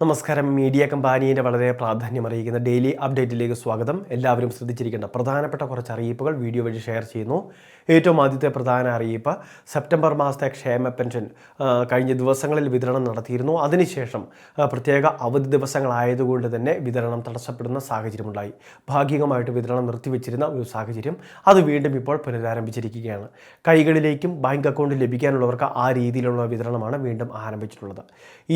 നമസ്കാരം. മീഡിയ കമ്പാനിയുടെ വളരെ പ്രാധാന്യം പ്രാധാന്യമറിയിക്കുന്ന ഡെയിലി അപ്ഡേറ്റിലേക്ക് സ്വാഗതം. എല്ലാവരും ശ്രദ്ധിച്ചിരിക്കേണ്ട പ്രധാനപ്പെട്ട കുറച്ച് അറിയിപ്പുകൾ വീഡിയോ വഴി ഷെയർ ചെയ്യുന്നു. ഏറ്റവും ആദ്യത്തെ പ്രധാന അറിയിപ്പ് സെപ്റ്റംബർ മാസത്തെ ക്ഷേമ പെൻഷൻ കഴിഞ്ഞ ദിവസങ്ങളിൽ വിതരണം നടത്തിയിരുന്നു. അതിനുശേഷം പ്രത്യേക അവധി ദിവസങ്ങളായതുകൊണ്ട് തന്നെ വിതരണം തടസ്സപ്പെടുന്ന സാഹചര്യമുണ്ടായി. ഭാഗികമായിട്ട് വിതരണം നിർത്തിവെച്ചിരുന്ന ഒരു സാഹചര്യം അത് വീണ്ടും ഇപ്പോൾ പുനരാരംഭിച്ചിരിക്കുകയാണ്. കൈകളിലേക്കും ബാങ്ക് അക്കൗണ്ട് ലഭിക്കാനുള്ളവർക്ക് ആ രീതിയിലുള്ള വിതരണമാണ് വീണ്ടും ആരംഭിച്ചിട്ടുള്ളത്.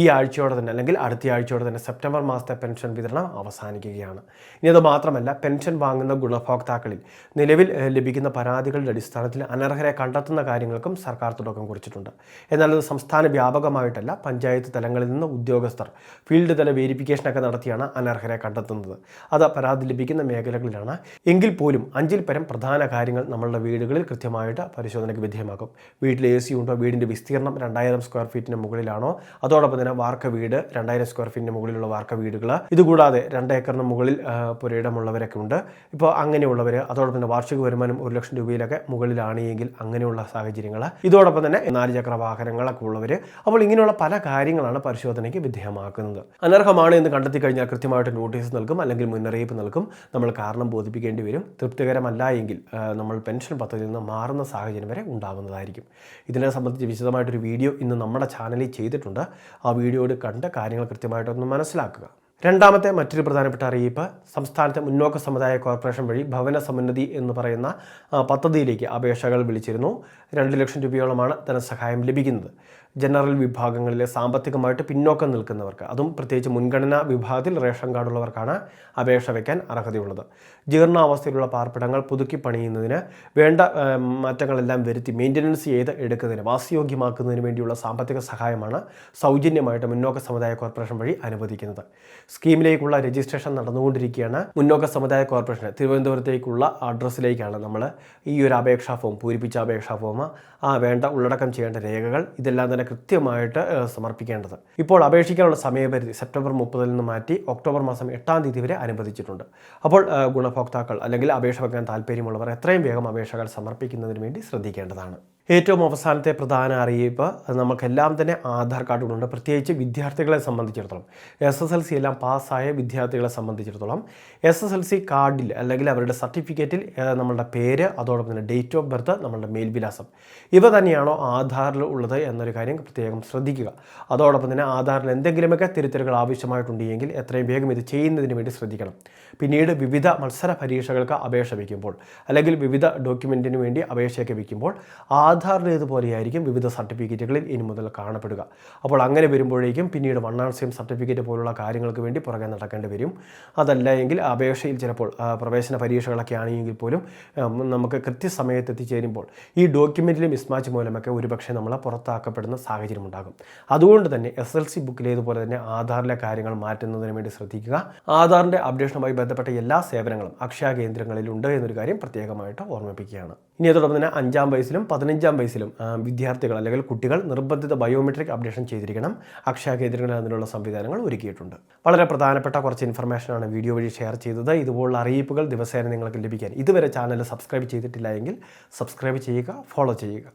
ഈ ആഴ്ചയോടെ തന്നെ അല്ലെങ്കിൽ അടുത്ത ആഴ്ചയോടെ തന്നെ സെപ്റ്റംബർ മാസത്തെ പെൻഷൻ വിതരണം അവസാനിക്കുകയാണ്. ഇനി അത് മാത്രമല്ല പെൻഷൻ വാങ്ങുന്ന ഗുണഭോക്താക്കളിൽ നിലവിൽ ലഭിക്കുന്ന പരാതികളുടെ അടിസ്ഥാനത്തിൽ അനർഹരെ കണ്ടെത്തുന്ന കാര്യങ്ങൾക്കും സർക്കാർ തുടക്കം കുറിച്ചിട്ടുണ്ട്. എന്നാൽ അത് സംസ്ഥാന വ്യാപകമായിട്ടല്ല പഞ്ചായത്ത് തലങ്ങളിൽ നിന്ന് ഉദ്യോഗസ്ഥർ ഫീൽഡ് തല വേരിഫിക്കേഷനൊക്കെ നടത്തിയാണ് അനർഹരെ കണ്ടെത്തുന്നത്. അത് പരാതി ലഭിക്കുന്ന മേഖലകളിലാണ്. എങ്കിൽ പോലും അഞ്ചിൽ പരം പ്രധാന കാര്യങ്ങൾ നമ്മളുടെ വീടുകളിൽ കൃത്യമായിട്ട് പരിശോധനയ്ക്ക് വിധേയമാക്കും. വീട്ടിൽ എ സി ഉണ്ടോ? വീടിന്റെ വിസ്തീർണം രണ്ടായിരം സ്ക്വയർ ഫീറ്റിന് മുകളിലാണോ? അതോടൊപ്പം തന്നെ വാർക്ക വീട് രണ്ടായിരം സ്ക്വയർ ഫീറ്റിന് മുകളിലുള്ള വാർക്ക വീടുകൾ ഇതുകൂടാതെ രണ്ട് ഏക്കറിന് മുകളിൽ പുരയിടമുള്ളവരൊക്കെ ഉണ്ട്. ഇപ്പോൾ അങ്ങനെയുള്ളവർ അതോടൊപ്പം തന്നെ വാർഷിക വരുമാനം ഒരു ലക്ഷം രൂപയിലൊക്കെ മുകളിലാണ് എങ്കിൽ അങ്ങനെയുള്ള സാഹചര്യങ്ങൾ ഇതോടൊപ്പം തന്നെ നാല് ചക്ര വാഹനങ്ങളൊക്കെ ഉള്ളവർ അപ്പോൾ ഇങ്ങനെയുള്ള പല കാര്യങ്ങളാണ് പരിശോധനയ്ക്ക് വിധേയമാക്കുന്നത്. അനർഹമാണ് എന്ന് കണ്ടെത്തി കഴിഞ്ഞാൽ കൃത്യമായിട്ട് നോട്ടീസ് നൽകും അല്ലെങ്കിൽ മുന്നറിയിപ്പ് നൽകും. നമ്മൾ കാരണം ബോധിപ്പിക്കേണ്ടി വരും. തൃപ്തികരമല്ല എങ്കിൽ നമ്മൾ പെൻഷൻ പദ്ധതിയിൽ നിന്ന് മാറുന്ന സാഹചര്യം വരെ ഉണ്ടാകുന്നതായിരിക്കും ഇതിനെ സംബന്ധിച്ച് വിശദമായിട്ടൊരു വീഡിയോ ഇന്ന് നമ്മുടെ ചാനലിൽ ചെയ്തിട്ടുണ്ട്. ആ വീഡിയോയോട് കണ്ട് കാര്യങ്ങൾ കൃത്യമായിട്ടൊന്ന് മനസ്സിലാക്കുക. രണ്ടാമത്തെ മറ്റൊരു പ്രധാനപ്പെട്ട അറിയിപ്പ് സംസ്ഥാനത്തെ മുന്നോക്ക സമുദായ കോർപ്പറേഷൻ വഴി ഭവന സമുന്നതി എന്ന് പറയുന്ന പദ്ധതിയിലേക്ക് അപേക്ഷകൾ വിളിച്ചിരുന്നു. രണ്ട് ലക്ഷം രൂപയോളമാണ് ധനസഹായം ലഭിക്കുന്നത്. ജനറൽ വിഭാഗങ്ങളിലെ സാമ്പത്തികമായിട്ട് പിന്നോക്കം നിൽക്കുന്നവർക്ക് അതും പ്രത്യേകിച്ച് മുൻഗണനാ വിഭാഗത്തിൽ റേഷൻ കാർഡുള്ളവർക്കാണ് അപേക്ഷ വയ്ക്കാൻ അർഹതയുള്ളത്. ജീർണാവസ്ഥയിലുള്ള പാർപ്പിടങ്ങൾ പുതുക്കി പണിയുന്നതിന് വേണ്ട മാറ്റങ്ങളെല്ലാം വരുത്തി മെയിന്റനൻസ് ചെയ്ത് എടുക്കുന്നതിന് വാസയോഗ്യമാക്കുന്നതിന് വേണ്ടിയുള്ള സാമ്പത്തിക സഹായമാണ് സൗജന്യമായിട്ട് മുന്നോക്ക സമുദായ കോർപ്പറേഷൻ വഴി അനുവദിക്കുന്നത്. സ്കീമിലേക്കുള്ള രജിസ്ട്രേഷൻ നടന്നുകൊണ്ടിരിക്കുകയാണ്. മുന്നോക്ക സമുദായ കോർപ്പറേഷൻ തിരുവനന്തപുരത്തേക്കുള്ള അഡ്രസ്സിലേക്കാണ് നമ്മൾ ഈ ഒരു അപേക്ഷാ ഫോം പൂരിപ്പിച്ച അപേക്ഷാ ഫോം ആ വേണ്ട ഉള്ളടക്കം ചെയ്യേണ്ട രേഖകൾ ഇതെല്ലാം തന്നെ കൃത്യമായിട്ട് സമർപ്പിക്കേണ്ടത്. ഇപ്പോൾ അപേക്ഷിക്കാനുള്ള സമയപരിധി സെപ്റ്റംബർ മുപ്പതിൽ നിന്ന് മാറ്റി ഒക്ടോബർ മാസം എട്ടാം തീയതി വരെ അനുവദിച്ചിട്ടുണ്ട്. അപ്പോൾ ഗുണഭോക്താക്കൾ അല്ലെങ്കിൽ അപേക്ഷ വെക്കാൻ താല്പര്യമുള്ളവർ എത്രയും വേഗം അപേക്ഷകൾ സമർപ്പിക്കുന്നതിന് വേണ്ടി ശ്രദ്ധിക്കേണ്ടതാണ്. ഏറ്റവും അവസാനത്തെ പ്രധാന അറിയിപ്പ് നമുക്കെല്ലാം തന്നെ ആധാർ കാർഡുകളുണ്ട്. പ്രത്യേകിച്ച് വിദ്യാർത്ഥികളെ സംബന്ധിച്ചിടത്തോളം. എസ് എസ് എൽ സി എല്ലാം പാസ്സായ വിദ്യാർത്ഥികളെ സംബന്ധിച്ചിടത്തോളം എസ് എസ് എൽ സി കാർഡിൽ അല്ലെങ്കിൽ അവരുടെ സർട്ടിഫിക്കറ്റിൽ നമ്മളുടെ പേര് അതോടൊപ്പം തന്നെ ഡേറ്റ് ഓഫ് ബർത്ത് നമ്മളുടെ മേൽവിലാസം. ഇവ തന്നെയാണോ ആധാറിൽ ഉള്ളത് എന്നൊരു കാര്യം പ്രത്യേകം ശ്രദ്ധിക്കുക. അതോടൊപ്പം തന്നെ ആധാറിൽ എന്തെങ്കിലുമൊക്കെ തിരുത്തലുകൾ ആവശ്യമായിട്ടുണ്ടെങ്കിൽ എത്രയും വേഗം ഇത് ചെയ്യുന്നതിന് വേണ്ടി ശ്രദ്ധിക്കണം. പിന്നീട് വിവിധ മത്സര പരീക്ഷകൾക്ക് അപേക്ഷ വയ്ക്കുമ്പോൾ അല്ലെങ്കിൽ വിവിധ ഡോക്യുമെന്റിന് വേണ്ടി അപേക്ഷയൊക്കെ വയ്ക്കുമ്പോൾ ആധാറിലേതുപോലെയായിരിക്കും വിവിധ സർട്ടിഫിക്കറ്റുകളിൽ ഇനി മുതൽ കാണപ്പെടുക. അപ്പോൾ അങ്ങനെ വരുമ്പോഴേക്കും പിന്നീട് വണ്ണാംശയം സർട്ടിഫിക്കറ്റ് പോലുള്ള കാര്യങ്ങൾക്ക് വേണ്ടി പുറകെ നടക്കേണ്ടി വരും. അതല്ല എങ്കിൽ അപേക്ഷയിൽ ചിലപ്പോൾ പ്രവേശന പരീക്ഷകളൊക്കെ ആണെങ്കിൽ പോലും നമുക്ക് കൃത്യസമയത്ത് എത്തിച്ചേരുമ്പോൾ ഈ ഡോക്യുമെന്റിലെ മിസ്മാച്ച് മൂലമൊക്കെ ഒരുപക്ഷെ നമ്മൾ പുറത്താക്കപ്പെടുന്ന സാഹചര്യം ഉണ്ടാകും. അതുകൊണ്ട് തന്നെ എസ് എൽ സി ബുക്കിലേതുപോലെ തന്നെ ആധാറിലെ കാര്യങ്ങൾ മാറ്റുന്നതിന് വേണ്ടി ശ്രദ്ധിക്കുക. ആധാറിന്റെ അപ്ഡേഷനുമായി ബന്ധപ്പെട്ട എല്ലാ സേവനങ്ങളും അക്ഷയ കേന്ദ്രങ്ങളിലുണ്ട് എന്നൊരു കാര്യം പ്രത്യേകമായിട്ട് ഓർമ്മിപ്പിക്കുകയാണ്. ഇനി അതോടൊപ്പം തന്നെ അഞ്ചാം വയസ്സിലും പതിനഞ്ചാം വയസ്സിലും വിദ്യാർത്ഥികൾ അല്ലെങ്കിൽ കുട്ടികൾ നിർബന്ധിത ബയോമെട്രിക് അപ്ഡേഷൻ ചെയ്തിരിക്കണം. അക്ഷയ കേന്ദ്രങ്ങളിൽ അതിനുള്ള സംവിധാനങ്ങൾ ഒരുക്കിയിട്ടുണ്ട്. വളരെ പ്രധാനപ്പെട്ട കുറച്ച് ഇൻഫർമേഷനാണ് വീഡിയോ വഴി ഷെയർ ചെയ്തത്. ഇതുപോലുള്ള അറിയിപ്പുകൾ ദിവസേന നിങ്ങൾക്ക് ലഭിക്കാൻ. ഇതുവരെ ചാനൽ സബ്സ്ക്രൈബ് ചെയ്തിട്ടില്ല എങ്കിൽ സബ്സ്ക്രൈബ് ചെയ്യുക ഫോളോ ചെയ്യുക.